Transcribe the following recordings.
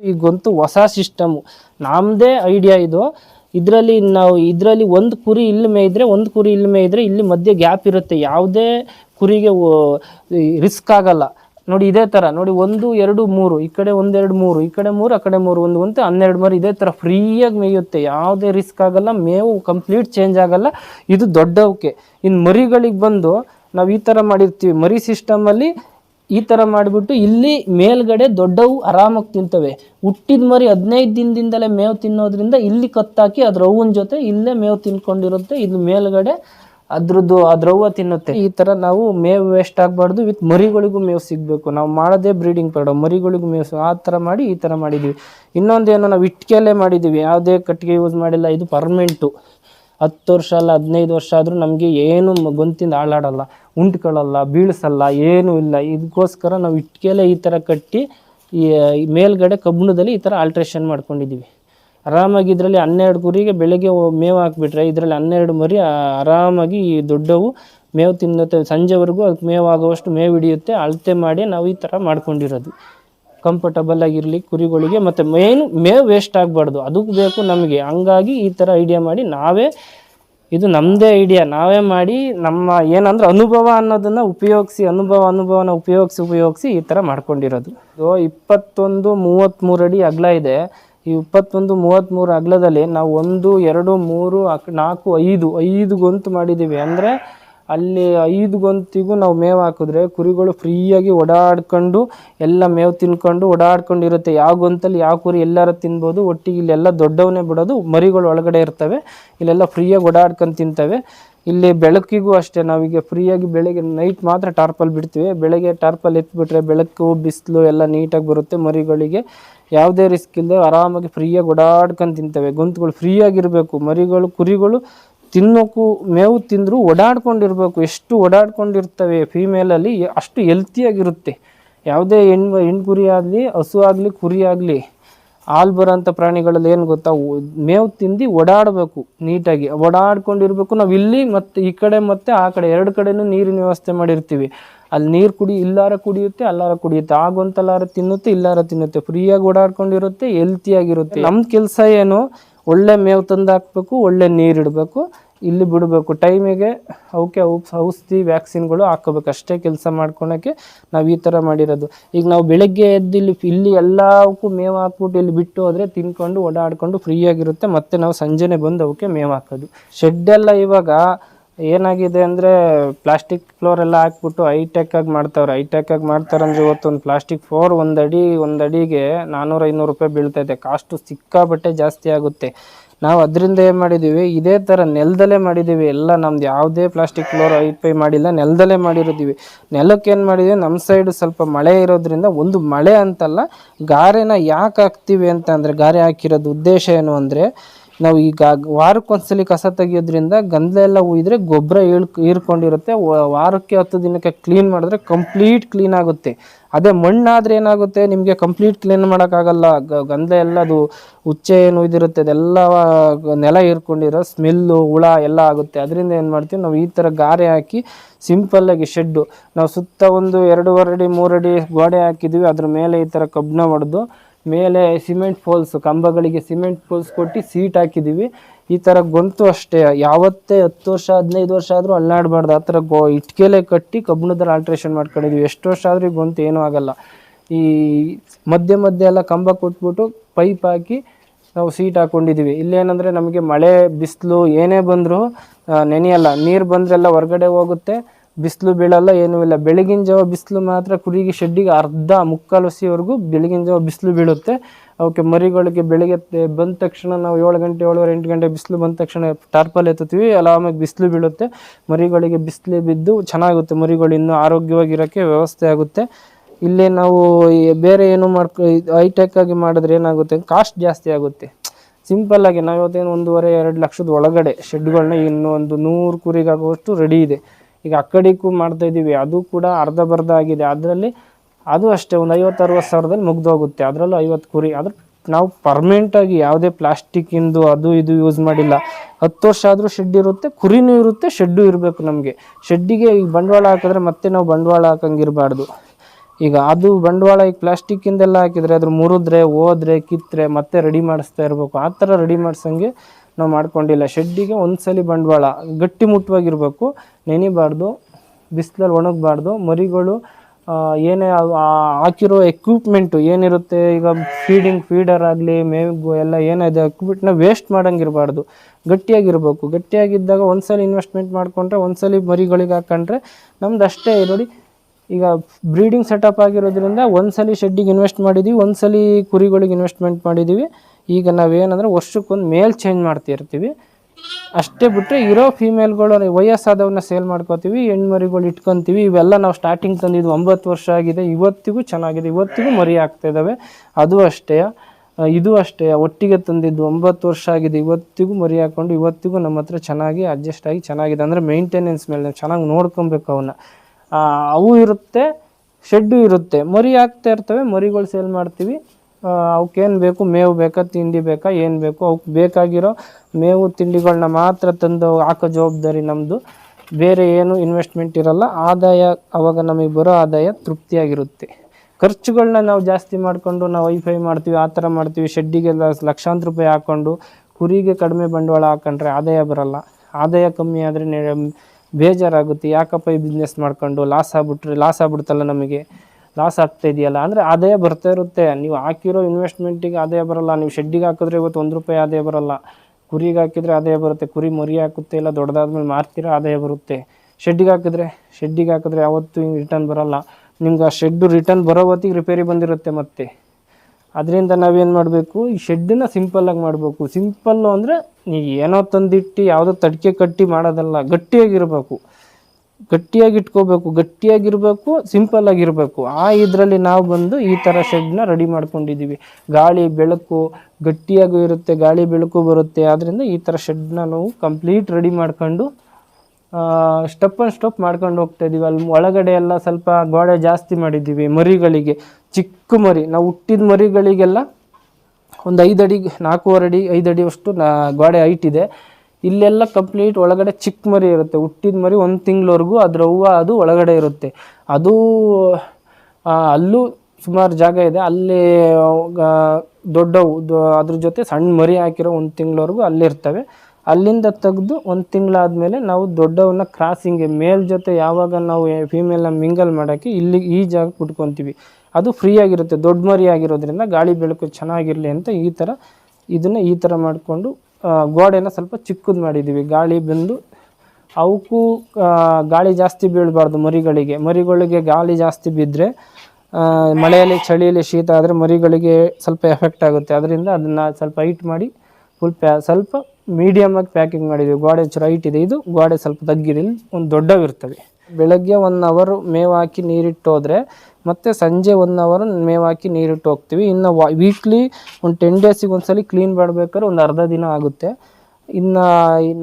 ಈಗಂತೂ ಹೊಸ ಸಿಸ್ಟಮು ನಮ್ಮದೇ ಐಡಿಯಾ ಇದು. ಇದರಲ್ಲಿ ನಾವು, ಇದರಲ್ಲಿ ಒಂದು ಕುರಿ ಇಲ್ಲಿ ಮೇಯ್ದ್ರೆ ಒಂದು ಕುರಿ ಇಲ್ಲಿ ಮೇಯ್ದ್ರೆ ಇಲ್ಲಿ ಮಧ್ಯೆ ಗ್ಯಾಪ್ ಇರುತ್ತೆ. ಯಾವುದೇ ಕುರಿಗೆ ರಿಸ್ಕ್ ಆಗಲ್ಲ. ನೋಡಿ ಇದೇ ಥರ ನೋಡಿ ಒಂದು, ಎರಡು, ಮೂರು, ಈ ಕಡೆ ಒಂದೆರಡು ಮೂರು, ಈ ಕಡೆ ಮೂರು, ಆ ಕಡೆ ಮೂರು, ಒಂದು ಒಂದು, ಹನ್ನೆರಡು, ಮರಿ, ಇದೇ ಥರ ಫ್ರೀಯಾಗಿ ಮೇಯುತ್ತೆ. ಯಾವುದೇ ರಿಸ್ಕ್ ಆಗಲ್ಲ, ಮೇವು ಕಂಪ್ಲೀಟ್ ಚೇಂಜ್ ಆಗಲ್ಲ. ಇದು ದೊಡ್ಡವಕ್ಕೆ. ಇನ್ನು ಮರಿಗಳಿಗೆ ಬಂದು ನಾವು ಈ ಥರ ಮಾಡಿರ್ತೀವಿ. ಮರಿ ಸಿಸ್ಟಮಲ್ಲಿ ಈ ಥರ ಮಾಡಿಬಿಟ್ಟು ಇಲ್ಲಿ ಮೇಲ್ಗಡೆ ದೊಡ್ಡವು ಆರಾಮಾಗಿ ತಿಂತವೆ. ಹುಟ್ಟಿದ ಮರಿ ಹದಿನೈದು ದಿನದಿಂದಲೇ ಮೇವು ತಿನ್ನೋದ್ರಿಂದ ಇಲ್ಲಿ ಕತ್ತಾಕಿ ಅದ್ರ ರವ್ವನ ಜೊತೆ ಇಲ್ಲೇ ಮೇವು ತಿನ್ಕೊಂಡಿರುತ್ತೆ. ಇದು ಮೇಲ್ಗಡೆ ಅದ್ರದ್ದು ಅವ್ವ ತಿನ್ನುತ್ತೆ. ಈ ಥರ ನಾವು ಮೇವು ವೇಸ್ಟ್ ಆಗಬಾರ್ದು. ವಿತ್ ಮರಿಗಳಿಗೂ ಮೇವು ಸಿಗಬೇಕು. ನಾವು ಮಾಡೋದೇ ಬ್ರೀಡಿಂಗ್ ಪೌಡ ಮರಿಗಳಿಗೂ ಮೇವು ಆ ಥರ ಮಾಡಿ, ಈ ಥರ ಮಾಡಿದ್ದೀವಿ ಇನ್ನೊಂದೇನು ನಾವು ಇಟ್ಕೆಲ್ಲೇ ಮಾಡಿದ್ದೀವಿ ಯಾವುದೇ ಕಟ್ಟಿಗೆ ಯೂಸ್ ಮಾಡಿಲ್ಲ. ಇದು ಪರ್ಮೆಂಟು ಹತ್ತು ವರ್ಷ ಅಲ್ಲ, ಹದಿನೈದು ವರ್ಷ ಆದರೂ ನಮಗೆ ಏನು ಗೊಂತಿಂದ ಆಳಾಡಲ್ಲ, ಉಂಟ್ಕೊಳ್ಳಲ್ಲ, ಬೀಳಿಸಲ್ಲ, ಏನೂ ಇಲ್ಲ. ಇದಕ್ಕೋಸ್ಕರ ನಾವು ಇಟ್ಕೆಲೆ ಈ ಥರ ಕಟ್ಟಿ, ಈ ಈ ಮೇಲ್ಗಡೆ ಕಬ್ಬಣದಲ್ಲಿ ಈ ಥರ ಆಲ್ಟ್ರೇಷನ್ ಮಾಡ್ಕೊಂಡಿದ್ದೀವಿ ಆರಾಮಾಗಿ ಇದರಲ್ಲಿ ಹನ್ನೆರಡು ಕುರಿಗೆ ಬೆಳಗ್ಗೆ ಮೇವು ಹಾಕ್ಬಿಟ್ರೆ ಇದರಲ್ಲಿ ಹನ್ನೆರಡು ಮರಿ ಆರಾಮಾಗಿ ಈ ದೊಡ್ಡವು ಮೇವು ತಿನ್ನುತ್ತೆ. ಸಂಜೆವರೆಗೂ ಅದಕ್ಕೆ ಮೇವು ಆಗುವಷ್ಟು ಮೇವು ಹಿಡಿಯುತ್ತೆ. ಅಳತೆ ಮಾಡಿ ನಾವು ಈ ಥರ ಮಾಡ್ಕೊಂಡಿರೋದು. ಕಂಫರ್ಟಬಲ್ ಆಗಿರಲಿ, ಕುರಿಗಳಿಗೆ ಮತ್ತು ಮೇನ್ ಮೇವು ವೇಸ್ಟ್ ಆಗಬಾರ್ದು. ಅದಕ್ಕೆ ಬೇಕು ನಮಗೆ. ಹಂಗಾಗಿ ಈ ಥರ ಐಡಿಯಾ ಮಾಡಿ ನಾವೇ ಇದು ನಮ್ಮದೇ ಐಡಿಯಾ ನಾವೇ ಮಾಡಿ ನಮ್ಮ ಏನಂದ್ರೆ ಅನುಭವ ಅನ್ನೋದನ್ನು ಉಪಯೋಗಿಸಿ, ಅನುಭವ, ಅನುಭವನ ಉಪಯೋಗಿಸಿ ಉಪಯೋಗಿಸಿ ಈ ಥರ ಮಾಡ್ಕೊಂಡಿರೋದು. ಇದು ಇಪ್ಪತ್ತೊಂದು ಮೂವತ್ತ್ಮೂರು ಅಡಿ ಅಗಲ ಇದೆ. ಈ ಇಪ್ಪತ್ತೊಂದು ಮೂವತ್ತ್ಮೂರು ಅಗಲದಲ್ಲಿ ನಾವು ಒಂದು, ಎರಡು, ಮೂರು, ನಾಲ್ಕು, ಐದು ಐದು ಗೊಂತು ಮಾಡಿದ್ದೀವಿ. ಅಂದರೆ ಅಲ್ಲಿ ಐದು ಗೊಂತಿಗೂ ನಾವು ಮೇವು ಹಾಕಿದ್ರೆ ಕುರಿಗಳು ಫ್ರೀಯಾಗಿ ಓಡಾಡ್ಕೊಂಡು ಎಲ್ಲ ಮೇವು ತಿನ್ಕೊಂಡು ಓಡಾಡ್ಕೊಂಡಿರುತ್ತೆ. ಯಾವ ಗೊಂತಲ್ಲಿ ಯಾವ ಕುರಿ ಎಲ್ಲಾರು ತಿನ್ಬೋದು, ಒಟ್ಟಿಗೆ ಇಲ್ಲೆಲ್ಲ ದೊಡ್ಡವನ್ನೇ ಬಿಡೋದು, ಮರಿಗಳು ಒಳಗಡೆ ಇರ್ತವೆ. ಇಲ್ಲೆಲ್ಲ ಫ್ರೀಯಾಗಿ ಓಡಾಡ್ಕೊಂಡು ತಿಂತವೆ. ಇಲ್ಲಿ ಬೆಳಕಿಗೂ ಅಷ್ಟೇ, ನಾವೀಗ ಫ್ರೀಯಾಗಿ ಬೆಳಗ್ಗೆ ನೈಟ್ ಮಾತ್ರ ಟಾರ್ಪಲ್ ಬಿಡ್ತೀವಿ. ಬೆಳಗ್ಗೆ ಟಾರ್ಪಲ್ ಎತ್ಬಿಟ್ರೆ ಬೆಳಕು, ಬಿಸಿಲು ಎಲ್ಲ ನೀಟಾಗಿ ಬರುತ್ತೆ ಮರಿಗಳಿಗೆ. ಯಾವುದೇ ರಿಸ್ಕ್ ಇಲ್ಲದೆ ಆರಾಮಾಗಿ ಫ್ರೀಯಾಗಿ ಓಡಾಡ್ಕೊಂಡು ತಿಂತವೆ. ಗೊಂತುಗಳು ಫ್ರೀಯಾಗಿರಬೇಕು. ಮರಿಗಳು, ಕುರಿಗಳು ತಿನ್ನೋಕ್ಕೂ ಮೇವು ತಿಂದರೂ ಓಡಾಡ್ಕೊಂಡಿರ್ಬೇಕು. ಎಷ್ಟು ಓಡಾಡ್ಕೊಂಡಿರ್ತವೆ ಫೀಮೇಲಲ್ಲಿ ಅಷ್ಟು ಹೆಲ್ತಿಯಾಗಿರುತ್ತೆ ಯಾವುದೇ ಹೆಣ್ಣು ಹೆಣ್ಣು ಕುರಿ ಆಗಲಿ, ಹಸು ಆಗಲಿ, ಕುರಿ ಆಗಲಿ, ಹಾಲು ಬರೋಂಥ ಪ್ರಾಣಿಗಳಲ್ಲಿ ಏನು ಗೊತ್ತಾ? ಮೇವು ತಿಂದು ಓಡಾಡಬೇಕು ನೀಟಾಗಿ. ಓಡಾಡ್ಕೊಂಡಿರ್ಬೇಕು ನಾವು ಇಲ್ಲಿ ಮತ್ತು ಈ ಕಡೆ ಮತ್ತು ಆ ಕಡೆ. ಎರಡು ಕಡೆನೂ ನೀರಿನ ವ್ಯವಸ್ಥೆ ಮಾಡಿರ್ತೀವಿ. ಅಲ್ಲಿ ನೀರು ಕುಡಿ, ಇಲ್ಲಾರ ಕುಡಿಯುತ್ತೆ, ಅಲ್ಲಾರ ಕುಡಿಯುತ್ತೆ. ಆಗೊಂತಲ್ಲಾರ ತಿನ್ನುತ್ತೆ, ಇಲ್ಲಾರ ತಿನ್ನುತ್ತೆ. ಫ್ರೀಯಾಗಿ ಓಡಾಡ್ಕೊಂಡಿರುತ್ತೆ ಹೆಲ್ತಿಯಾಗಿರುತ್ತೆ ನಮ್ಮ ಕೆಲಸ ಏನು? ಒಳ್ಳೆ ಮೇವು ತಂದು ಹಾಕ್ಬೇಕು ಒಳ್ಳೆ ನೀರು ಇಡಬೇಕು. ಇಲ್ಲಿ ಬಿಡಬೇಕು. ಟೈಮಿಗೆ ಅವಕ್ಕೆ ಔಷ್ ಔಷಧಿ ವ್ಯಾಕ್ಸಿನ್ಗಳು ಹಾಕೋಬೇಕು ಅಷ್ಟೇ ಕೆಲಸ ಮಾಡ್ಕೊಳಕ್ಕೆ ನಾವು ಈ ಥರ ಮಾಡಿರೋದು. ಈಗ ನಾವು ಬೆಳಗ್ಗೆ ಎದ್ದು ಇಲ್ಲಿ ಇಲ್ಲಿ ಎಲ್ಲವಕ್ಕೂ ಮೇವು ಹಾಕ್ಬಿಟ್ಟು ಇಲ್ಲಿ ಬಿಟ್ಟು ಹೋದರೆ ತಿನ್ಕೊಂಡು ಓಡಾಡ್ಕೊಂಡು ಫ್ರೀಯಾಗಿರುತ್ತೆ ಮತ್ತು ನಾವು ಸಂಜೆನೆ ಬಂದು ಅವಕ್ಕೆ ಮೇವು ಹಾಕೋದು. ಶೆಡ್ಡೆಲ್ಲ ಇವಾಗ ಏನಾಗಿದೆ ಅಂದರೆ ಪ್ಲಾಸ್ಟಿಕ್ ಫ್ಲೋರ್ ಎಲ್ಲ ಹಾಕ್ಬಿಟ್ಟು ಹೈಟೆಕಾಗಿ ಮಾಡ್ತಾವ್ರೆ. ಹೈಟೆಕಾಗಿ ಆಗಿ ಮಾಡ್ತಾರೆ ಅಂದರೆ ಇವತ್ತು ಒಂದು ಪ್ಲಾಸ್ಟಿಕ್ ಫ್ಲೋರ್ ಒಂದು ಅಡಿ, ಒಂದು ಅಡಿಗೆ ನಾನ್ನೂರು ಐನೂರು ರೂಪಾಯಿ ಬೀಳ್ತೈತೆ ಕಾಸ್ಟು ಸಿಕ್ಕಾಬಟ್ಟೆ ಜಾಸ್ತಿ ಆಗುತ್ತೆ. ನಾವು ಅದರಿಂದ ಏನು ಮಾಡಿದ್ದೀವಿ ಇದೇ ಥರ ನೆಲದಲ್ಲೇ ಮಾಡಿದ್ದೀವಿ ಎಲ್ಲ ನಮ್ದು ಯಾವುದೇ ಪ್ಲಾಸ್ಟಿಕ್ ಫ್ಲೋರ್ ಐಪೈ ಮಾಡಿಲ್ಲ, ನೆಲದಲ್ಲೇ ಮಾಡಿರೋದೀವಿ ನೆಲಕ್ಕೆ ಏನು ಮಾಡಿದ್ದೀವಿ ನಮ್ಮ ಸೈಡ್ ಸ್ವಲ್ಪ ಮಳೆ ಇರೋದ್ರಿಂದ ಒಂದು ಮಳೆ ಅಂತಲ್ಲ, ಗಾರೆನ ಯಾಕೆ ಹಾಕ್ತೀವಿ ಅಂತ ಅಂದರೆ, ಗಾರೆ ಹಾಕಿರೋದು ಉದ್ದೇಶ ಏನು ಅಂದರೆ ನಾವು ಈಗ ವಾರಕ್ಕೊಂದ್ಸಲಿ ಕಸ ತೆಗಿಯೋದ್ರಿಂದ ಗಂಧ ಎಲ್ಲ ಉಯ್ದ್ರೆ ಗೊಬ್ಬರ ಇಳ್ ಹೀರ್ಕೊಂಡಿರುತ್ತೆ ವಾರಕ್ಕೆ ಹತ್ತು ದಿನಕ್ಕೆ ಕ್ಲೀನ್ ಮಾಡಿದ್ರೆ ಕಂಪ್ಲೀಟ್ ಕ್ಲೀನ್ ಆಗುತ್ತೆ. ಅದೇ ಮಣ್ಣಾದರೆ ಏನಾಗುತ್ತೆ? ನಿಮಗೆ ಕಂಪ್ಲೀಟ್ ಕ್ಲೀನ್ ಮಾಡೋಕ್ಕಾಗಲ್ಲ. ಗಂಧ ಎಲ್ಲ ಅದು ಉಚ್ಚೆ ಏನು ಇದಿರುತ್ತೆ ಅದೆಲ್ಲ ನೆಲ ಹೀರ್ಕೊಂಡಿರೋ ಸ್ಮೆಲ್ಲು, ಹುಳ ಎಲ್ಲ ಆಗುತ್ತೆ. ಅದರಿಂದ ಏನು ಮಾಡ್ತೀವಿ? ನಾವು ಈ ಥರ ಗಾರೆ ಹಾಕಿ ಸಿಂಪಲ್ಲಾಗಿ ಶೆಡ್ಡು. ನಾವು ಸುತ್ತ ಒಂದು ಎರಡೂವರೆ ಅಡಿ, ಮೂರಡಿ ಗೋಡೆ ಹಾಕಿದ್ವಿ. ಅದ್ರ ಮೇಲೆ ಈ ಥರ ಕಬ್ಬಿಣ ಹೊಡೆದು ಮೇಲೆ ಸಿಮೆಂಟ್ ಫೋಲ್ಸ್ ಕಂಬಗಳಿಗೆ ಸಿಮೆಂಟ್ ಫೋಲ್ಸ್ ಕೊಟ್ಟು ಸೀಟ್ ಹಾಕಿದ್ದೀವಿ ಈ ಥರ ಗೊಂತು ಅಷ್ಟೇ. ಯಾವತ್ತೇ ಹತ್ತು ವರ್ಷ, ಹದಿನೈದು ವರ್ಷ ಆದರೂ ಅಲ್ಲಾಡಬಾರ್ದು ಆ ಥರ ಗೋ ಇಟ್ಕೆಲೆ ಕಟ್ಟಿ ಕಬ್ಬಿಣದಲ್ಲಿ ಆಲ್ಟ್ರೇಷನ್ ಮಾಡ್ಕೊಂಡಿದ್ದೀವಿ ಎಷ್ಟು ವರ್ಷ ಆದರೂ ಈ ಗೊಂತು ಏನೂ ಆಗಲ್ಲ. ಈ ಮಧ್ಯೆ ಮಧ್ಯೆ ಎಲ್ಲ ಕಂಬ ಕೊಟ್ಬಿಟ್ಟು ಪೈಪ್ ಹಾಕಿ ನಾವು ಸೀಟ್ ಹಾಕ್ಕೊಂಡಿದ್ದೀವಿ ಇಲ್ಲೇನಂದರೆ ನಮಗೆ ಮಳೆ, ಬಿಸಿಲು ಏನೇ ಬಂದರೂ ನೆನೆಯಲ್ಲ. ನೀರು ಬಂದರೆಲ್ಲ ಹೊರಗಡೆ ಹೋಗುತ್ತೆ. ಬಿಸಿಲು ಬೀಳಲ್ಲ, ಏನೂ ಇಲ್ಲ. ಬೆಳಗಿನ ಜಾವ ಬಿಸಿಲು ಮಾತ್ರ ಕುರಿಗೆ, ಶೆಡ್ಡಿಗೆ ಅರ್ಧ ಮುಕ್ಕಾಲುಸಿವರೆಗೂ ಬೆಳಗಿನ ಜಾವ ಬಿಸಿಲು ಬೀಳುತ್ತೆ. ಅವಕ್ಕೆ ಮರಿಗಳಿಗೆ ಬೆಳಿಗ್ಗೆ ಬಂದ ತಕ್ಷಣ ನಾವು ಏಳು ಗಂಟೆ, ಏಳುವರೆ, ಎಂಟು ಗಂಟೆ ಬಿಸಿಲು ಬಂದ ತಕ್ಷಣ ಟಾರ್ಪಲ್ ಎತ್ತುತ್ತೀವಿ. ಆರಾಮಾಗಿ ಬಿಸಿಲು ಬೀಳುತ್ತೆ. ಮರಿಗಳಿಗೆ ಬಿಸಿಲು ಬಿದ್ದು ಚೆನ್ನಾಗುತ್ತೆ. ಮರಿಗಳು ಇನ್ನೂ ಆರೋಗ್ಯವಾಗಿರೋಕ್ಕೆ ವ್ಯವಸ್ಥೆ ಆಗುತ್ತೆ. ಇಲ್ಲೇ ನಾವು ಬೇರೆ ಏನು ಮಾಡ್ಕೊ ಹೈಟೆಕ್ ಆಗಿ ಮಾಡಿದ್ರೆ ಏನಾಗುತ್ತೆ? ಕಾಸ್ಟ್ ಜಾಸ್ತಿ ಆಗುತ್ತೆ. ಸಿಂಪಲ್ ಆಗಿ ನಾವು ಇವತ್ತೇನು ಒಂದೂವರೆ, ಎರಡು ಲಕ್ಷದ ಒಳಗಡೆ ಶೆಡ್ಗಳನ್ನ ಇನ್ನೂ ಒಂದು ನೂರು ಕುರಿಗಾಗುವಷ್ಟು ರೆಡಿ ಇದೆ. ಈಗ ಕಡೆಗೂ ಮಾಡ್ತಾ ಇದ್ದೀವಿ. ಅದು ಕೂಡ ಅರ್ಧ ಬರ್ಧ ಆಗಿದೆ. ಅದರಲ್ಲಿ ಅದು ಅಷ್ಟೇ, ಒಂದು ಐವತ್ತು ಅರವತ್ತು ಸಾವಿರದಲ್ಲಿ ಮುಗ್ದೋಗುತ್ತೆ. ಅದರಲ್ಲೂ ಐವತ್ತು ಕುರಿ. ಅದ್ರ ನಾವು ಪರ್ಮನೆಂಟಾಗಿ ಯಾವುದೇ ಪ್ಲಾಸ್ಟಿಕ್ಕಿಂದು ಅದು ಇದು ಯೂಸ್ ಮಾಡಿಲ್ಲ. ಹತ್ತು ವರ್ಷ ಆದರೂ ಶೆಡ್ ಇರುತ್ತೆ, ಕುರಿನೂ ಇರುತ್ತೆ ಶೆಡ್ಡು ಇರಬೇಕು ನಮಗೆ. ಶೆಡ್ಡಿಗೆ ಈಗ ಬಂಡವಾಳ ಹಾಕಿದ್ರೆ ಮತ್ತೆ ನಾವು ಬಂಡವಾಳ ಹಾಕಂಗಿರಬಾರ್ದು. ಈಗ ಅದು ಬಂಡವಾಳ ಈಗ ಪ್ಲಾಸ್ಟಿಕ್ಕಿಂದೆಲ್ಲ ಹಾಕಿದರೆ, ಅದ್ರ ಮುರಿದ್ರೆ, ಹೋದ್ರೆ, ಕಿತ್ತರೆ, ಮತ್ತೆ ರೆಡಿ ಮಾಡಿಸ್ತಾ ಇರಬೇಕು. ಆ ಥರ ರೆಡಿ ಮಾಡ್ಸಂಗೆ ನಾವು ಮಾಡ್ಕೊಂಡಿಲ್ಲ. ಶೆಡ್ಡಿಗೆ ಒಂದ್ಸಲಿ ಬಂಡವಾಳ, ಗಟ್ಟಿ ಮುಟ್ಟವಾಗಿರ್ಬೇಕು ನೆನಿಬಾರ್ದು, ಬಿಸಿಲಲ್ಲಿ ಒಣಗಬಾರ್ದು. ಮರಿಗಳು ಏನೇ ಹಾಕಿರೋ ಎಕ್ವಿಪ್ಮೆಂಟು ಏನಿರುತ್ತೆ, ಈಗ ಫೀಡಿಂಗ್ ಫೀಡರ್ ಆಗಲಿ, ಮೇವು ಎಲ್ಲ ಏನಿದೆ ಎಕ್ವಿಪ್ಮೆಂಟ್ನ ವೇಸ್ಟ್ ಮಾಡೋಂಗಿರಬಾರ್ದು. ಗಟ್ಟಿಯಾಗಿರ್ಬೇಕು. ಗಟ್ಟಿಯಾಗಿದ್ದಾಗ ಒಂದ್ಸಲಿ ಇನ್ವೆಸ್ಟ್ಮೆಂಟ್ ಮಾಡ್ಕೊಂಡ್ರೆ, ಒಂದ್ಸಲಿ ಮರಿಗಳಿಗೆ ಹಾಕೊಂಡ್ರೆ, ನಮ್ದು ಅಷ್ಟೇ ನೋಡಿ. ಈಗ ಬ್ರೀಡಿಂಗ್ ಸೆಟಪ್ ಆಗಿರೋದ್ರಿಂದ ಒಂದ್ಸಲಿ ಶೆಡ್ಡಿಗೆ ಇನ್ವೆಸ್ಟ್ ಮಾಡಿದ್ದೀವಿ ಒಂದ್ಸಲಿ ಕುರಿಗಳಿಗೆ ಇನ್ವೆಸ್ಟ್ಮೆಂಟ್ ಮಾಡಿದ್ದೀವಿ ಈಗ ನಾವೇನಂದ್ರೆ ವರ್ಷಕ್ಕೊಂದು ಮೇಲ್ ಚೇಂಜ್ ಮಾಡ್ತಿರ್ತೀವಿ ಅಷ್ಟೇ ಬಿಟ್ಟರೆ ಇರೋ ಫೀಮೇಲ್ಗಳು ವಯಸ್ಸಾದವನ್ನ ಸೇಲ್ ಮಾಡ್ಕೋತೀವಿ, ಹೆಣ್ಮರಿಗಳು ಇಟ್ಕೊತೀವಿ, ಇವೆಲ್ಲ ನಾವು ಸ್ಟಾರ್ಟಿಂಗ್ ತಂದಿದ್ದು ಒಂಬತ್ತು ವರ್ಷ ಆಗಿದೆ. ಇವತ್ತಿಗೂ ಚೆನ್ನಾಗಿದೆ. ಇವತ್ತಿಗೂ ಮರಿ ಆಗ್ತಾ ಇದ್ದಾವೆ. ಅದು ಅಷ್ಟೇ. ಇದು ಅಷ್ಟೇ. ಒಟ್ಟಿಗೆ ತಂದಿದ್ದು ಒಂಬತ್ತು ವರ್ಷ ಆಗಿದೆ. ಇವತ್ತಿಗೂ ಮರಿ ಹಾಕ್ಕೊಂಡು ಇವತ್ತಿಗೂ ನಮ್ಮ ಹತ್ರ ಚೆನ್ನಾಗಿ ಅಡ್ಜಸ್ಟ್ ಆಗಿ ಚೆನ್ನಾಗಿದೆ. ಅಂದರೆ ಮೇಂಟೆನೆನ್ಸ್ ಮೇಲೆ ನಾವು ಚೆನ್ನಾಗಿ ನೋಡ್ಕೊಬೇಕು ಅವನ್ನ. ಅವು ಇರುತ್ತೆ ಶೆಡ್ಡು ಇರುತ್ತೆ. ಮರಿ ಹಾಕ್ತಾ ಇರ್ತವೆ, ಮರಿಗಳು ಸೇಲ್ ಮಾಡ್ತೀವಿ. ಅವಕ್ಕೇನು ಬೇಕು, ಮೇವು ಬೇಕಾ, ತಿಂಡಿ ಬೇಕಾ, ಏನು ಬೇಕು ಅವಕ್ಕೆ ಬೇಕಾಗಿರೋ ಮೇವು ತಿಂಡಿಗಳನ್ನ ಮಾತ್ರ ತಂದು ಹಾಕೋ ಜವಾಬ್ದಾರಿ ನಮ್ಮದು ಬೇರೆ ಏನು ಇನ್ವೆಸ್ಟ್ಮೆಂಟ್ ಇರಲ್ಲ, ಆದಾಯ ಅವಾಗ ನಮಗೆ ಬರೋ ಆದಾಯ ತೃಪ್ತಿಯಾಗಿರುತ್ತೆ. ಖರ್ಚುಗಳನ್ನ ನಾವು ಜಾಸ್ತಿ ಮಾಡಿಕೊಂಡು, ನಾವು ವೈಫೈ ಮಾಡ್ತೀವಿ, ಆ ಥರ ಮಾಡ್ತೀವಿ, ಶೆಡ್ಡಿಗೆಲ್ಲ ಲಕ್ಷಾಂತರ ರೂಪಾಯಿ ಹಾಕ್ಕೊಂಡು ಕುರಿಗೆ ಕಡಿಮೆ ಬಂಡವಾಳ ಹಾಕೊಂಡ್ರೆ ಆದಾಯ ಬರಲ್ಲ. ಆದಾಯ ಕಮ್ಮಿ ಆದರೆ ಬೇಜಾರಾಗುತ್ತೆ. ಯಾಕಪ್ಪ ಈ ಬಿಸ್ನೆಸ್ ಮಾಡ್ಕೊಂಡು, ಲಾಸ್ ಆಗ್ಬಿಟ್ರೆ, ಲಾಸ್ ಆಗ್ಬಿಡ್ತಲ್ಲ ನಮಗೆ. ಲಾಸ್ ಆಗ್ತಾ ಇದೆಯಲ್ಲ? ಅಂದರೆ ಆದಾಯ ಬರ್ತಾ ಇರುತ್ತೆ. ನೀವು ಹಾಕಿರೋ ಇನ್ವೆಸ್ಟ್ಮೆಂಟಿಗೆ ಆದಾಯ ಬರಲ್ಲ. ನೀವು ಶೆಡ್ಡಿಗೆ ಹಾಕಿದ್ರೆ ಇವತ್ತು ಒಂದು ರೂಪಾಯಿ ಆದಾಯ ಬರಲ್ಲ. ಕುರಿಗೆ ಹಾಕಿದ್ರೆ ಆದಾಯ ಬರುತ್ತೆ. ಕುರಿ ಮರಿ ಹಾಕುತ್ತೆ ಇಲ್ಲ ದೊಡ್ಡದಾದ್ಮೇಲೆ ಮಾರ್ತೀರ, ಆದಾಯ ಬರುತ್ತೆ. ಶೆಡ್ಡಿಗೆ ಹಾಕಿದ್ರೆ ಶೆಡ್ಡಿಗೆ ಹಾಕಿದ್ರೆ ಯಾವತ್ತೂ ರಿಟರ್ನ್ ಬರಲ್ಲ. ನಿಮ್ಗೆ ಆ ಶೆಡ್ಡು ರಿಟರ್ನ್ ಬರೋ ಹೊತ್ತಿಗೆ ರಿಪೇರಿ ಬಂದಿರುತ್ತೆ ಮತ್ತೆ. ಅದರಿಂದ ನಾವೇನು ಮಾಡಬೇಕು? ಈ ಶೆಡ್ಡನ್ನ ಸಿಂಪಲ್ಲಾಗಿ ಮಾಡಬೇಕು. ಸಿಂಪಲ್ಲು ಅಂದರೆ ನೀವು ಏನೋ ತಂದಿಟ್ಟು, ಯಾವುದೋ ತಡಿಕೆ ಕಟ್ಟಿ ಮಾಡೋದಲ್ಲ. ಗಟ್ಟಿಯಾಗಿರಬೇಕು. ಗಟ್ಟಿಯಾಗಿ ಇಟ್ಕೋಬೇಕು, ಗಟ್ಟಿಯಾಗಿರಬೇಕು ಸಿಂಪಲ್ ಆಗಿರಬೇಕು. ಆ ಇದರಲ್ಲಿ ನಾವು ಬಂದು ಈ ಥರ ಶೆಡ್ನ ರೆಡಿ ಮಾಡ್ಕೊಂಡಿದ್ದೀವಿ ಗಾಳಿ, ಬೆಳಕು ಗಟ್ಟಿಯಾಗೂ ಇರುತ್ತೆ, ಗಾಳಿ, ಬೆಳಕು ಬರುತ್ತೆ. ಆದ್ದರಿಂದ ಈ ಥರ ಶೆಡ್ನ ನಾವು ಕಂಪ್ಲೀಟ್ ರೆಡಿ ಮಾಡ್ಕೊಂಡು ಸ್ಟೆಪ್ ಆ್ಯಂಡ್ ಸ್ಟೆಪ್ ಮಾಡ್ಕೊಂಡು ಹೋಗ್ತಾ ಇದ್ದೀವಿ ಅಲ್ಲಿ ಒಳಗಡೆ ಎಲ್ಲ ಸ್ವಲ್ಪ ಗೋಡೆ ಜಾಸ್ತಿ ಮಾಡಿದ್ದೀವಿ ಮರಿಗಳಿಗೆ. ಚಿಕ್ಕ ಮರಿ, ನಾವು ಹುಟ್ಟಿದ ಮರಿಗಳಿಗೆಲ್ಲ ಒಂದು ಐದು ಅಡಿ, ನಾಲ್ಕೂವರೆ ಅಡಿ, ಐದು ಅಡಿ ಅಷ್ಟು ನಾ, ಗೋಡೆ ಹೈಟ್ ಇದೆ. ಇಲ್ಲೆಲ್ಲ ಕಂಪ್ಲೀಟ್ ಒಳಗಡೆ ಚಿಕ್ಕ ಮರಿ ಇರುತ್ತೆ. ಹುಟ್ಟಿದ ಮರಿ ಒಂದು ತಿಂಗಳವರೆಗೂ ಅದ್ರ ಹೂವು ಅದು ಒಳಗಡೆ ಇರುತ್ತೆ. ಅದು ಅಲ್ಲೂ ಸುಮಾರು ಜಾಗ ಇದೆ. ಅಲ್ಲಿ ದೊಡ್ಡ ದೊಡ್ಡವು ಅದ್ರ ಜೊತೆ ಸಣ್ಣ ಮರಿ ಹಾಕಿರೋ ಒಂದು ತಿಂಗಳವರೆಗೂ ಅಲ್ಲಿರ್ತವೆ ಅಲ್ಲಿಂದ ತೆಗೆದು ಒಂದು ತಿಂಗಳಾದಮೇಲೆ ನಾವು ದೊಡ್ಡವನ್ನ ಕ್ರಾಸಿಂಗ್ಗೆ ಮೇಲ್ ಜೊತೆ ಯಾವಾಗ ನಾವು ಫೀಮೇಲ್ನ ಮಿಂಗಲ್ ಮಾಡೋಕ್ಕೆ ಇಲ್ಲಿ ಈ ಜಾಗ ಬಿಟ್ಕೊತೀವಿ ಅದು ಫ್ರೀ ಆಗಿರುತ್ತೆ. ದೊಡ್ಡ ಮರಿ ಆಗಿರೋದ್ರಿಂದ ಗಾಳಿ ಬೆಳಕು ಚೆನ್ನಾಗಿರಲಿ ಅಂತ ಈ ಥರ ಇದನ್ನು ಈ ಥರ ಮಾಡಿಕೊಂಡು ಗೋಡೆನ ಸ್ವಲ್ಪ ಚಿಕ್ಕದು ಮಾಡಿದ್ದೀವಿ ಗಾಳಿ ಬಂದು ಅವಕ್ಕೂ ಗಾಳಿ ಜಾಸ್ತಿ ಬೀಳಬಾರ್ದು ಮರಿಗಳಿಗೆ. ಮರಿಗಳಿಗೆ ಗಾಳಿ ಜಾಸ್ತಿ ಬಿದ್ದರೆ ಮಳೆಯಲ್ಲಿ, ಚಳಿಯಲ್ಲಿ ಶೀತ ಆದರೆ ಮರಿಗಳಿಗೆ ಸ್ವಲ್ಪ ಎಫೆಕ್ಟ್ ಆಗುತ್ತೆ. ಅದರಿಂದ ಅದನ್ನು ಸ್ವಲ್ಪ ಹೈಟ್ ಮಾಡಿ ಫುಲ್ ಪ್ಯಾ ಸ್ವಲ್ಪ ಮೀಡಿಯಮ್ ಆಗಿ ಪ್ಯಾಕಿಂಗ್ ಮಾಡಿದ್ದೀವಿ ಗೋಡೆ ಚೂರು ಹೈಟ್ ಇದೆ. ಇದು ಗೋಡೆ ಸ್ವಲ್ಪ ತಗ್ಗಿರಲಿ ಒಂದು ದೊಡ್ಡವಿರ್ತವೆ ಬೆಳಗ್ಗೆ ಒನ್ ಅವರ್ ಮೇವಾಕಿ ನೀರಿಟ್ಟೋದ್ರೆ ಮತ್ತು ಸಂಜೆ ಒನ್ ಅವರ್ ಮೇವಾಕಿ ನೀರಿಟ್ಟು ಹೋಗ್ತೀವಿ. ಇನ್ನು ವೀಕ್ಲಿ ಒಂದು ಟೆನ್ ಡೇಸಿಗೆ ಒಂದ್ಸಲ ಕ್ಲೀನ್ ಮಾಡ್ಬೇಕಾದ್ರೆ ಒಂದು ಅರ್ಧ ದಿನ ಆಗುತ್ತೆ. ಇನ್ನು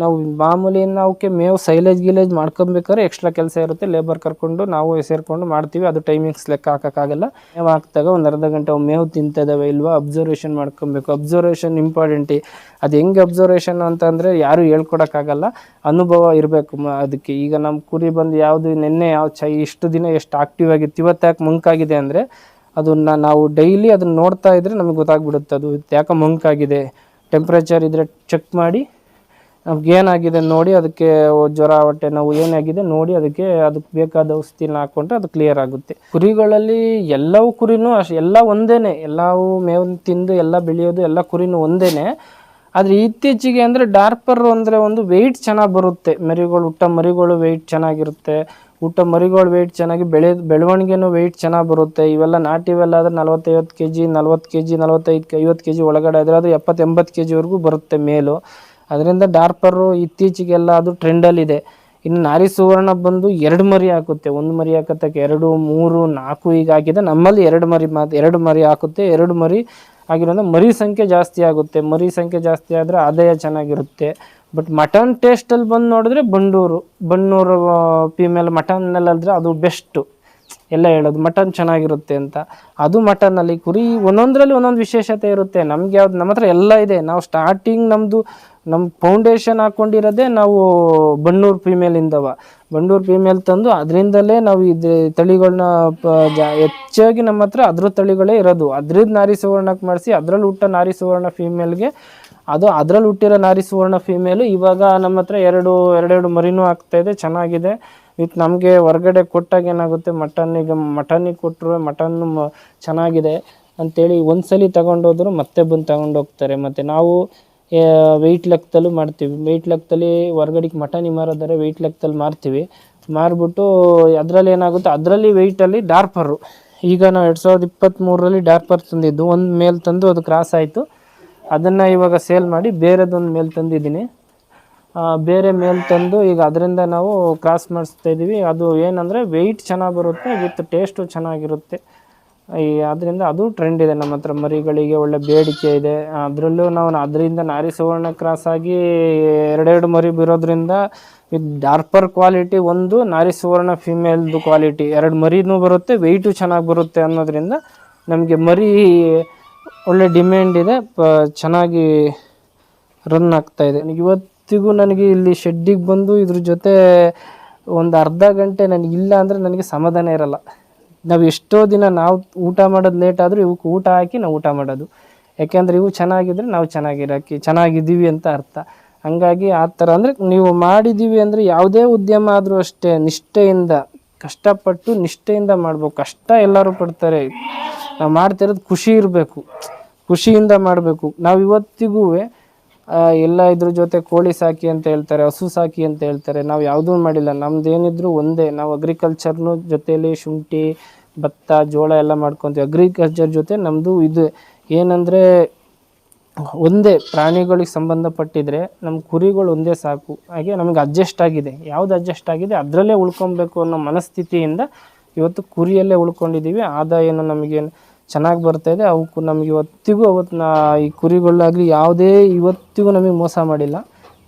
ನಾವು ಮಾಮೂಲಿ ಅವಕ್ಕೆ ಮೇವು ಸೈಲೇಜ್ ಗಿಲೇಜ್ ಮಾಡ್ಕೊಬೇಕಾದ್ರೆ ಎಕ್ಸ್ಟ್ರಾ ಕೆಲಸ ಇರುತ್ತೆ. ಲೇಬರ್ ಕರ್ಕೊಂಡು ನಾವು ಸೇರಿಕೊಂಡು ಮಾಡ್ತೀವಿ. ಅದು ಟೈಮಿಂಗ್ಸ್ ಲೆಕ್ಕ ಹಾಕೋಕ್ಕಾಗಲ್ಲ. ಮೇವು ಹಾಕಿದಾಗ ಒಂದು ಅರ್ಧ ಗಂಟೆ ಅವು ಮೇವು ತಿಂತಿದ್ದಾವೆ ಇಲ್ವಾ ಅಬ್ಸರ್ವೇಷನ್ ಮಾಡ್ಕೊಬೇಕು. ಅಬ್ಸರ್ವೇಷನ್ ಇಂಪಾರ್ಟೆಂಟಿ ಅದು ಹೆಂಗೆ ಅಬ್ಸರ್ವೇಷನ್ ಅಂತಂದರೆ ಯಾರೂ ಹೇಳ್ಕೊಡೋಕ್ಕಾಗಲ್ಲ. ಅನುಭವ ಇರಬೇಕು ಅದಕ್ಕೆ ಈಗ ನಮ್ಮ ಕುರಿ ಬಂದು ಯಾವುದು ನಿನ್ನೆ ಯಾವ ಚೈ, ಇಷ್ಟು ದಿನ ಎಷ್ಟು ಆಕ್ಟಿವ್ ಆಗಿತ್ತು, ಇವತ್ತು ಯಾಕೆ ಮಂಕಾಗಿದೆ ಅಂದರೆ ಅದನ್ನ ನಾವು ಡೈಲಿ ಅದನ್ನ ನೋಡ್ತಾ ಇದ್ರೆ ನಮಗೆ ಗೊತ್ತಾಗ್ಬಿಡುತ್ತೆ. ಅದು ಯಾಕೆ ಮಂಕಾಗಿದೆ ಟೆಂಪ್ರೇಚರ್ ಇದ್ದರೆ ಚೆಕ್ ಮಾಡಿ ಏನಾಗಿದೆ ನೋಡಿ ಅದಕ್ಕೆ ಜ್ವರ, ಹೊಟ್ಟೆ ನೋವು ಏನಾಗಿದೆ ನೋಡಿ ಅದಕ್ಕೆ ಅದಕ್ಕೆ ಬೇಕಾದ ಔಷಧಿನ ಹಾಕೊಂಡ್ರೆ ಅದು ಕ್ಲಿಯರ್ ಆಗುತ್ತೆ. ಕುರಿಗಳಲ್ಲಿ ಎಲ್ಲವೂ ಕುರಿನೂ ಅಷ್ಟು ಎಲ್ಲ ಒಂದೇನೆ, ಎಲ್ಲವೂ ಮೇವು, ತಿಂದು ಎಲ್ಲ ಬೆಳೆಯೋದು ಎಲ್ಲ ಕುರಿನೂ ಒಂದೇನೆ. ಆದರೆ ಇತ್ತೀಚೆಗೆ ಅಂದರೆ ಡಾರ್ಪರ್ ಅಂದರೆ ಒಂದು ವೆಯ್ಟ್ ಚೆನ್ನಾಗಿ ಬರುತ್ತೆ. ಮರಿಗಳು, ಊಟ ಮರಿಗಳು ವೆಯ್ಟ್ ಚೆನ್ನಾಗಿರುತ್ತೆ. ಊಟ ಮರಿಗಳು ವೆಯ್ಟ್ ಚೆನ್ನಾಗಿ ಬೆಳೆ, ಬೆಳವಣಿಗೆನೂ ವೆಯ್ಟ್ ಚೆನ್ನಾಗಿ ಬರುತ್ತೆ. ಇವೆಲ್ಲ ನಾಟಿವೆಲ್ಲ ಆದರೆ ನಲವತ್ತೈವತ್ತು ಕೆ ಜಿ ನಲವತ್ತು ಕೆ ಜಿ ನಲವತ್ತೈದು, ಐವತ್ತು ಕೆ ಜಿ ಒಳಗಡೆ ಆದರೆ ಅದು ಎಪ್ಪತ್ತು ಎಂಬತ್ತು ಕೆ ಜಿವರೆಗೂ ಬರುತ್ತೆ ಮೇಲು. ಅದರಿಂದ ಡಾರ್ಪರು ಇತ್ತೀಚೆಗೆಲ್ಲ ಅದು ಟ್ರೆಂಡಲ್ಲಿದೆ ಇನ್ನು ನಾರಿ ಸುವರ್ಣ ಬಂದು ಎರಡು ಮರಿ ಹಾಕುತ್ತೆ. ಒಂದು ಮರಿ ಹಾಕತ್ತಕ್ಕೆ ಎರಡು, ಮೂರು, ನಾಲ್ಕು ಈಗ ಹಾಕಿದೆ ನಮ್ಮಲ್ಲಿ ಎರಡು ಮರಿ ಮಾತು ಎರಡು ಮರಿ ಹಾಕುತ್ತೆ, ಎರಡು ಮರಿ ಆಗಿರೋದ್ರಿಂದ ಮರಿ ಸಂಖ್ಯೆ ಜಾಸ್ತಿ ಆಗುತ್ತೆ. ಮರಿ ಸಂಖ್ಯೆ ಜಾಸ್ತಿ ಆದರೆ ಆದಾಯ ಚೆನ್ನಾಗಿರುತ್ತೆ. ಬಟ್ ಮಟನ್ ಟೇಸ್ಟಲ್ಲಿ ಬಂದು ನೋಡಿದ್ರೆ ಬಂಡೂರು, ಬಣ್ಣೂರು ಫೀಮೇಲ್ ಮಟನ್ನಲ್ಲಾದರೆ ಅದು ಬೆಸ್ಟು ಎಲ್ಲ ಹೇಳೋದು ಮಟನ್ ಚೆನ್ನಾಗಿರುತ್ತೆ ಅಂತ. ಅದು ಮಟನ್ನಲ್ಲಿ ಕುರಿ ಒಂದೊಂದರಲ್ಲಿ ಒಂದೊಂದು ವಿಶೇಷತೆ ಇರುತ್ತೆ. ನಮ್ಗೆ ಯಾವ್ದು, ನಮ್ಮ ಹತ್ರ ಎಲ್ಲ ಇದೆ. ನಾವು ಸ್ಟಾರ್ಟಿಂಗ್ ನಮ್ಮದು ನಮ್ಮ ಫೌಂಡೇಶನ್ ಹಾಕ್ಕೊಂಡಿರೋದೇ ನಾವು ಬಣ್ಣೂರು ಫೀಮೇಲಿಂದವ ಬಂಡೂರು ಫೀಮೇಲ್ ತಂದು ಅದರಿಂದಲೇ ನಾವು ಇದು ತಳಿಗಳನ್ನ ಹೆಚ್ಚಾಗಿ ನಮ್ಮ ಹತ್ರ ಅದ್ರ ತಳಿಗಳೇ ಇರೋದು. ಅದ್ರದ್ದು ನಾರಿ ಸುವರ್ಣಕ್ಕೆ ಮಾಡಿಸಿ ಅದರಲ್ಲಿ ಹುಟ್ಟ ನಾರಿ ಸುವರ್ಣ ಫೀಮೇಲ್ಗೆ ಅದು ಅದ್ರಲ್ಲಿ ಹುಟ್ಟಿರೋ ನಾರಿ ಸುವರ್ಣ ಫೀಮೇಲು ಇವಾಗ ನಮ್ಮ ಹತ್ರ ಎರಡು, ಎರಡೆರಡು ಮರಿನೂ ಆಗ್ತಾ ಇದೆ, ಚೆನ್ನಾಗಿದೆ. ವಿತ್ ನಮಗೆ ಹೊರಗಡೆ ಕೊಟ್ಟಾಗ ಏನಾಗುತ್ತೆ, ಮಟನ್ನಿಗೆ ಮಟನ್ನಿಗೆ ಕೊಟ್ಟರು ಮಟನ್ನು ಚೆನ್ನಾಗಿದೆ ಚೆನ್ನಾಗಿದೆ ಅಂತೇಳಿ ಸಲ ತಗೊಂಡೋದ್ರು ಮತ್ತೆ ಬಂದು ತಗೊಂಡೋಗ್ತಾರೆ. ಮತ್ತು ನಾವು ವೆಯ್ಟ್ ಲೆಕ್ಕದಲ್ಲೂ ಮಾಡ್ತೀವಿ. ವೆಯ್ಟ್ ಲೆಕ್ಕದಲ್ಲಿ ಹೊರ್ಗಡೆಗೆ ಮಟನ್ ಮಾರೋದಾರೆ ವೆಯ್ಟ್ ಲೆಕ್ಕದಲ್ಲಿ ಮಾರ್ತೀವಿ. ಮಾರಿಬಿಟ್ಟು ಅದರಲ್ಲಿ ಏನಾಗುತ್ತೆ, ಅದರಲ್ಲಿ ವೆಯ್ಟಲ್ಲಿ ಡಾರ್ಪರು ಈಗ ನಾವು ಎರಡು ಸಾವಿರದ ಇಪ್ಪತ್ತ್ಮೂರರಲ್ಲಿ ಡಾರ್ಪರ್ ತಂದಿದ್ದು. ಒಂದು ಮೇಲೆ ತಂದು ಅದು ಕ್ರಾಸ್ ಆಯಿತು. ಅದನ್ನು ಇವಾಗ ಸೇಲ್ ಮಾಡಿ ಬೇರೆದೊಂದು ಮೇಲೆ ತಂದಿದ್ದೀನಿ. ಬೇರೆ ಮೇಲೆ ತಂದು ಈಗ ಅದರಿಂದ ನಾವು ಕ್ರಾಸ್ ಮಾಡಿಸ್ತಾ ಇದ್ದೀವಿ ಅದು ಏನಂದರೆ ವೆಯ್ಟ್ ಚೆನ್ನಾಗಿ ಬರುತ್ತೆ ವಿತ್ ಟೇಸ್ಟು ಚೆನ್ನಾಗಿರುತ್ತೆ. ಈ ಅದರಿಂದ ಅದು ಟ್ರೆಂಡ್ ಇದೆ ನಮ್ಮ ಹತ್ರ. ಮರಿಗಳಿಗೆ ಒಳ್ಳೆ ಬೇಡಿಕೆ ಇದೆ. ಅದರಲ್ಲೂ ನಾವು ಅದರಿಂದ ನಾರಿ ಸುವರ್ಣ ಕ್ರಾಸ್ ಆಗಿ ಎರಡೆರಡು ಮರಿ ಬಿರೋದ್ರಿಂದ ಇದು ಡಾರ್ಪರ್ ಕ್ವಾಲಿಟಿ ಒಂದು, ನಾರಿ ಸುವರ್ಣ ಫಿಮೇಲ್ದು ಕ್ವಾಲಿಟಿ ಎರಡು ಮರಿನೂ ಬರುತ್ತೆ ವೆಯ್ಟು ಚೆನ್ನಾಗಿ ಬರುತ್ತೆ ಅನ್ನೋದ್ರಿಂದ ನಮಗೆ ಮರಿ ಒಳ್ಳೆ ಡಿಮ್ಯಾಂಡ್ ಇದೆ. ಪ, ಚೆನ್ನಾಗಿ ರನ್ ಆಗ್ತಾ ಇದೆ. ಇವತ್ತಿಗೂ ನನಗೆ ಇಲ್ಲಿ ಶೆಡ್ಡಿಗೆ ಬಂದು ಇದ್ರ ಜೊತೆ ಒಂದು ಅರ್ಧ ಗಂಟೆ ನನಗೆ ಇಲ್ಲ ಅಂದರೆ ನನಗೆ ಸಮಾಧಾನ ಇರಲ್ಲ. ನಾವು ಎಷ್ಟೋ ದಿನ ನಾವು ಊಟ ಮಾಡೋದು ಲೇಟ್ ಆದರೂ ಇವಕ್ಕೆ ಊಟ ಹಾಕಿ ನಾವು ಊಟ ಮಾಡೋದು. ಯಾಕೆಂದರೆ ಇವು ಚೆನ್ನಾಗಿದ್ರೆ ನಾವು ಚೆನ್ನಾಗಿರೋಕ್ಕೆ ಚೆನ್ನಾಗಿದ್ದೀವಿ ಅಂತ ಅರ್ಥ. ಹಂಗಾಗಿ ಆ ಥರ ಅಂದರೆ ನೀವು ಮಾಡಿದ್ದೀವಿ ಅಂದರೆ ಯಾವುದೇ ಉದ್ಯಮ ಆದರೂ ಅಷ್ಟೇ ನಿಷ್ಠೆಯಿಂದ, ಕಷ್ಟಪಟ್ಟು ನಿಷ್ಠೆಯಿಂದ ಮಾಡಬೇಕು. ಕಷ್ಟ ಎಲ್ಲರೂ ಪಡ್ತಾರೆ. ನಾವು ಮಾಡ್ತಿರೋದು ಖುಷಿ ಇರಬೇಕು. ಖುಷಿಯಿಂದ ಮಾಡಬೇಕು. ನಾವು ಇವತ್ತಿಗೂ ಎಲ್ಲ ಇದ್ರ ಜೊತೆ ಕೋಳಿ ಸಾಕಿ ಅಂತ ಹೇಳ್ತಾರೆ, ಹಸು ಸಾಕಿ ಅಂತ ಹೇಳ್ತಾರೆ. ನಾವು ಯಾವುದೂ ಮಾಡಿಲ್ಲ. ನಮ್ದು ಏನಿದ್ರು ಒಂದೇ. ನಾವು ಅಗ್ರಿಕಲ್ಚರ್ನು ಜೊತೆಯಲ್ಲಿ ಶುಂಠಿ, ಭತ್ತ, ಜೋಳ ಎಲ್ಲ ಮಾಡ್ಕೊತೀವಿ. ಅಗ್ರಿಕಲ್ಚರ್ ಜೊತೆ ನಮ್ಮದು ಇದು. ಏನಂದರೆ ಒಂದೇ, ಪ್ರಾಣಿಗಳಿಗೆ ಸಂಬಂಧಪಟ್ಟಿದ್ರೆ ನಮ್ಮ ಕುರಿಗಳು ಒಂದೇ ಸಾಕು. ಹಾಗೆ ನಮಗೆ ಅಡ್ಜಸ್ಟ್ ಆಗಿದೆ. ಯಾವ್ದು ಅಡ್ಜಸ್ಟ್ ಆಗಿದೆ? ಅದರಲ್ಲೇ ಉಳ್ಕೊಬೇಕು ಅನ್ನೋ ಮನಸ್ಥಿತಿಯಿಂದ ಇವತ್ತು ಕುರಿಯಲ್ಲೇ ಉಳ್ಕೊಂಡಿದ್ದೀವಿ ಆದಾಯನೂ ನಮಗೆ ಚೆನ್ನಾಗಿ ಬರ್ತಾ ಇದೆ. ಅವಕ್ಕೂ ನಮ್ಗೆ ಇವತ್ತಿಗೂ ಅವತ್ತು ನಾ ಈ ಕುರಿಗಳಾಗಲಿ ಯಾವುದೇ ಇವತ್ತಿಗೂ ನಮಗೆ ಮೋಸ ಮಾಡಿಲ್ಲ.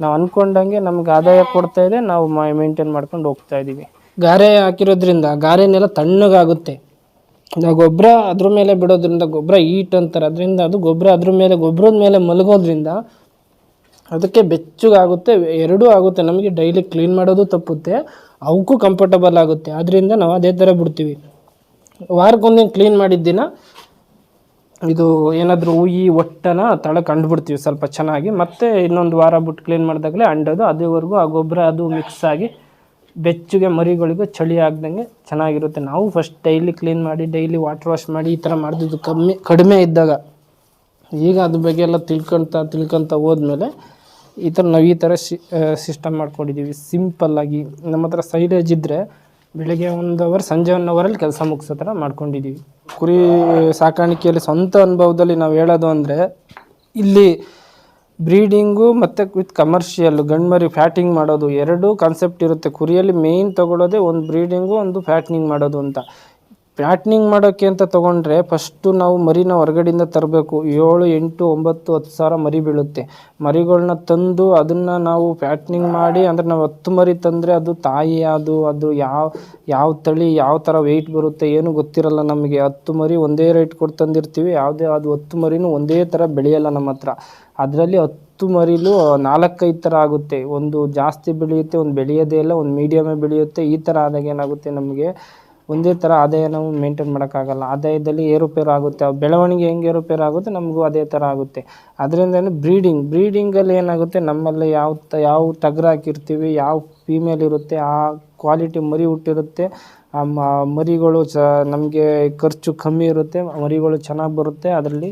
ನಾವು ಅಂದ್ಕೊಂಡಂಗೆ ನಮ್ಗೆ ಆದಾಯ ಕೊಡ್ತಾ ಇದೆ. ನಾವು ಮೇಂಟೈನ್ ಮಾಡ್ಕೊಂಡು ಹೋಗ್ತಾ ಇದ್ದೀವಿ ಗಾರೆ ಹಾಕಿರೋದ್ರಿಂದ ಗಾರೆನೆಲ್ಲ ತಣ್ಣಗಾಗುತ್ತೆ. ಗೊಬ್ಬರ ಅದ್ರ ಮೇಲೆ ಬಿಡೋದ್ರಿಂದ ಗೊಬ್ಬರ ಈಟ್ ಅಂತಾರೆ. ಅದರಿಂದ ಅದು ಗೊಬ್ಬರ ಅದ್ರ ಮೇಲೆ ಗೊಬ್ಬರದ ಮೇಲೆ ಮಲಗೋದ್ರಿಂದ ಅದಕ್ಕೆ ಬೆಚ್ಚಗಾಗುತ್ತೆ, ಎರಡೂ ಆಗುತ್ತೆ. ನಮಗೆ ಡೈಲಿ ಕ್ಲೀನ್ ಮಾಡೋದು ತಪ್ಪುತ್ತೆ. ಅವಕ್ಕೂ ಕಂಫರ್ಟಬಲ್ ಆಗುತ್ತೆ. ಆದ್ದರಿಂದ ನಾವು ಅದೇ ಥರ ಬಿಡ್ತೀವಿ. ವಾರಕ್ಕೊಂದಿನ ಕ್ಲೀನ್ ಮಾಡಿದ ದಿನ ಇದು ಏನಾದರೂ ಉಯಿ ಒಟ್ಟನ ತಳ ಕಂಡುಬಿಡ್ತೀವಿ ಸ್ವಲ್ಪ ಚೆನ್ನಾಗಿ. ಮತ್ತೆ ಇನ್ನೊಂದು ವಾರ ಬಿಟ್ಟು ಕ್ಲೀನ್ ಮಾಡಿದಾಗಲೇ ಅಂಡೋದು ಅದುವರೆಗೂ ಆ ಗೊಬ್ಬರ ಅದು ಮಿಕ್ಸ್ ಆಗಿ ಬೆಚ್ಚಗೆ ಮರಿಗಳಿಗೂ ಚಳಿ ಆಗ್ದಂಗೆ ಚೆನ್ನಾಗಿರುತ್ತೆ. ನಾವು ಫಸ್ಟ್ ಡೈಲಿ ಕ್ಲೀನ್ ಮಾಡಿ ಡೈಲಿ ವಾಟರ್ ವಾಶ್ ಮಾಡಿ ಈ ಥರ ಮಾಡ್ತಿದ್ದು ಕಮ್ಮಿ, ಕಡಿಮೆ ಇದ್ದಾಗ. ಈಗ ಅದ್ರ ಬಗ್ಗೆ ಎಲ್ಲ ತಿಳ್ಕೊತ ತಿಳ್ಕೊತ ಹೋದ್ಮೇಲೆ ಈ ಥರ ನಾವು ಈ ಥರ ಸಿಸ್ಟಮ್ ಮಾಡ್ಕೊಂಡಿದ್ದೀವಿ. ಸಿಂಪಲ್ಲಾಗಿ ನಮ್ಮ ಹತ್ರ ಸೈಲೇಜ್ ಇದ್ದರೆ ಬೆಳಿಗ್ಗೆ ಒಂದು ಅವರ್ ಸಂಜೆ ಒನ್ ಅವರಲ್ಲಿ ಕೆಲಸ ಮುಗಿಸೋ ಥರ ಮಾಡ್ಕೊಂಡಿದ್ದೀವಿ ಕುರಿ ಸಾಕಾಣಿಕೆಯಲ್ಲಿ ಸ್ವಂತ ಅನುಭವದಲ್ಲಿ ನಾವು ಹೇಳೋದು ಅಂದರೆ, ಇಲ್ಲಿ ಬ್ರೀಡಿಂಗು ಮತ್ತು ವಿತ್ ಕಮರ್ಷಿಯಲ್ ಗಂಡ್ಮರಿ ಫ್ಯಾಟಿಂಗ್ ಮಾಡೋದು ಎರಡೂ ಕಾನ್ಸೆಪ್ಟ್ ಇರುತ್ತೆ. ಕುರಿಯಲ್ಲಿ ಮೇಯ್ನ್ ತಗೊಳ್ಳೋದೇ ಒಂದು ಬ್ರೀಡಿಂಗು ಒಂದು ಫ್ಯಾಟ್ನಿಂಗ್ ಮಾಡೋದು ಅಂತ. ಫ್ಯಾಟ್ನಿಂಗ್ ಮಾಡೋಕ್ಕೆ ಅಂತ ತೊಗೊಂಡ್ರೆ ಫಸ್ಟು ನಾವು ಮರಿನ ಹೊರಗಡೆಯಿಂದ ತರಬೇಕು. ಏಳು, ಎಂಟು, ಒಂಬತ್ತು, ಹತ್ತು ಸಾವಿರ ಮರಿ ಬೀಳುತ್ತೆ. ಮರಿಗಳನ್ನ ತಂದು ಅದನ್ನು ನಾವು ಪ್ಯಾಟ್ನಿಂಗ್ ಮಾಡಿ, ಅಂದರೆ ನಾವು ಹತ್ತು ಮರಿ ತಂದರೆ ಅದು ತಾಯಿ, ಅದು ಅದು ಯಾವ ಯಾವ ತಳಿ, ಯಾವ ಥರ ವೆಯ್ಟ್ ಬರುತ್ತೆ ಏನು ಗೊತ್ತಿರಲ್ಲ ನಮಗೆ. ಹತ್ತು ಮರಿ ಒಂದೇ ರೇಟ್ ಕೊಟ್ಟು ತಂದಿರ್ತೀವಿ. ಯಾವುದೇ ಅದು ಹತ್ತು ಮರಿನೂ ಒಂದೇ ಥರ ಬೆಳೆಯಲ್ಲ ನಮ್ಮ ಹತ್ರ. ಅದರಲ್ಲಿ ಹತ್ತು ಮರಿಲೂ ನಾಲ್ಕೈದು ಥರ ಆಗುತ್ತೆ. ಒಂದು ಜಾಸ್ತಿ ಬೆಳೆಯುತ್ತೆ, ಒಂದು ಬೆಳೆಯೋದೇ ಇಲ್ಲ, ಒಂದು ಮೀಡಿಯಮೇ ಬೆಳೆಯುತ್ತೆ. ಈ ಥರ ಆದಾಗ ಏನಾಗುತ್ತೆ ನಮಗೆ? ಒಂದೇ ಥರ ಆದಾಯ ನಾವು ಮೇಂಟೈನ್ ಮಾಡೋಕ್ಕಾಗಲ್ಲ. ಆದಾಯದಲ್ಲಿ ಏರುಪೇರು ಆಗುತ್ತೆ. ಬೆಳವಣಿಗೆ ಹೆಂಗೆ ಏರುಪೇರು ಆಗುತ್ತೆ, ನಮಗೂ ಅದೇ ಥರ ಆಗುತ್ತೆ. ಅದರಿಂದನೇ ಬ್ರೀಡಿಂಗ್ ಬ್ರೀಡಿಂಗಲ್ಲಿ ಏನಾಗುತ್ತೆ, ನಮ್ಮಲ್ಲಿ ಯಾವ ತ, ಯಾವ ಟಗರು ಹಾಕಿರ್ತೀವಿ, ಯಾವ ಫೀಮೇಲ್ ಇರುತ್ತೆ, ಆ ಕ್ವಾಲಿಟಿ ಮರಿ ಹುಟ್ಟಿರುತ್ತೆ, ಆ ಮರಿಗಳು ಚ, ನಮಗೆ ಖರ್ಚು ಕಮ್ಮಿ ಇರುತ್ತೆ, ಮರಿಗಳು ಚೆನ್ನಾಗಿ ಬರುತ್ತೆ, ಅದರಲ್ಲಿ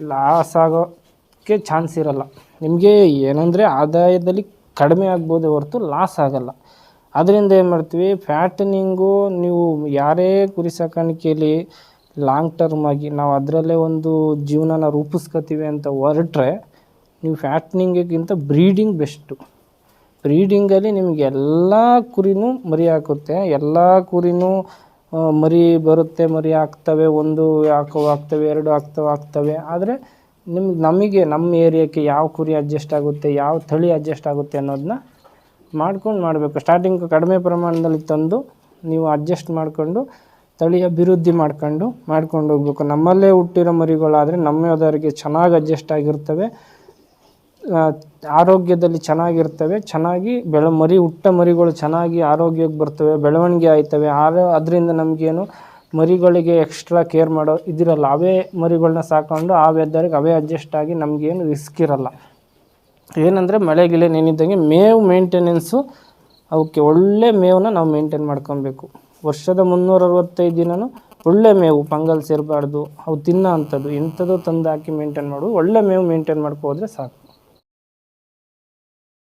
ಲಾಸ್ ಆಗೋಕ್ಕೆ ಚಾನ್ಸ್ ಇರಲ್ಲ. ನಿಮಗೆ ಏನಂದರೆ ಆದಾಯದಲ್ಲಿ ಕಡಿಮೆ ಆಗ್ಬೋದೇ ಹೊರತು ಲಾಸ್ ಆಗಲ್ಲ. ಅದರಿಂದ ಏನು ಮಾಡ್ತೀವಿ? ಫ್ಯಾಟನಿಂಗು ನೀವು ಯಾರೇ ಕುರಿ ಸಾಕಾಣಿಕೆಯಲ್ಲಿ ಲಾಂಗ್ ಟರ್ಮ್ ಆಗಿ ನಾವು ಅದರಲ್ಲೇ ಒಂದು ಜೀವನನ ರೂಪಿಸ್ಕೋತೀವಿ ಅಂತ ಹೊರಟ್ರೆ ನೀವು ಫ್ಯಾಟ್ನಿಂಗಿಗಿಂತ ಬ್ರೀಡಿಂಗ್ ಬೆಸ್ಟು ಬ್ರೀಡಿಂಗಲ್ಲಿ ನಿಮಗೆ ಎಲ್ಲ ಕುರಿನೂ ಮರಿ ಹಾಕುತ್ತೆ. ಎಲ್ಲ ಕುರಿನೂ ಮರಿ ಬರುತ್ತೆ, ಮರಿ ಹಾಕ್ತವೆ. ಒಂದು ಹಾಕೋ ಹಾಕ್ತವೆ, ಎರಡು ಹಾಕ್ತವೆ ಹಾಕ್ತವೆ. ಆದರೆ ನಿಮ್ಗೆ ನಮಗೆ ನಮ್ಮ ಏರಿಯಾಕ್ಕೆ ಯಾವ ಕುರಿ ಅಡ್ಜಸ್ಟ್ ಆಗುತ್ತೆ, ಯಾವ ತಳಿ ಅಡ್ಜಸ್ಟ್ ಆಗುತ್ತೆ ಅನ್ನೋದನ್ನ ಮಾಡ್ಕೊಂಡು ಮಾಡಬೇಕು. ಸ್ಟಾರ್ಟಿಂಗ್ ಕಡಿಮೆ ಪ್ರಮಾಣದಲ್ಲಿ ತಂದು ನೀವು ಅಡ್ಜಸ್ಟ್ ಮಾಡಿಕೊಂಡು ತಳಿ ಅಭಿವೃದ್ಧಿ ಮಾಡ್ಕೊಂಡು ಮಾಡ್ಕೊಂಡು ಹೋಗ್ಬೇಕು. ನಮ್ಮಲ್ಲೇ ಹುಟ್ಟಿರೋ ಮರಿಗಳಾದರೆ ನಮ್ಮದವರಿಗೆ ಚೆನ್ನಾಗಿ ಅಡ್ಜಸ್ಟ್ ಆಗಿರ್ತವೆ. ಆರೋಗ್ಯದಲ್ಲಿ ಚೆನ್ನಾಗಿರ್ತವೆ. ಚೆನ್ನಾಗಿ ಬೆಳ, ಮರಿ, ಹುಟ್ಟ ಮರಿಗಳು ಚೆನ್ನಾಗಿ ಆರೋಗ್ಯಕ್ಕೆ ಬರ್ತವೆ. ಬೆಳವಣಿಗೆ ಆಯ್ತವೆ. ಆರೋ ಅದರಿಂದ ನಮಗೇನು ಮರಿಗಳಿಗೆ ಎಕ್ಸ್ಟ್ರಾ ಕೇರ್ ಮಾಡೋ ಇದಿರಲ್ಲ. ಅವೇ ಮರಿಗಳನ್ನ ಸಾಕೊಂಡು ಆ ವೆದರ್ಗೆ ಅವೇ ಅಡ್ಜಸ್ಟ್ ಆಗಿ ನಮಗೇನು ರಿಸ್ಕ್ ಇರಲ್ಲ. ಏನಂದರೆ ಮಳೆ ಗಿಳೆ ನೆನಿದ್ದಂಗೆ ಮೇವು ಮೇಂಟೆನೆನ್ಸು ಅವಕ್ಕೆ ಒಳ್ಳೆ ಮೇವನ್ನ ನಾವು ಮೇಂಟೈನ್ ಮಾಡ್ಕೊಬೇಕು. ವರ್ಷದ ಮುನ್ನೂರ ಅರವತ್ತೈದು ದಿನವೂ ಒಳ್ಳೆ ಮೇವು, ಪಂಗಲ್ ಸೇರಬಾರ್ದು, ಅವು ತಿನ್ನೋ ಅಂಥದ್ದು, ಇಂಥದ್ದು ತಂದು ಹಾಕಿ ಮೇಂಟೈನ್ ಮಾಡು, ಒಳ್ಳೆ ಮೇವು ಮೇಂಟೈನ್ ಮಾಡ್ಕೋದ್ರೆ ಸಾಕು.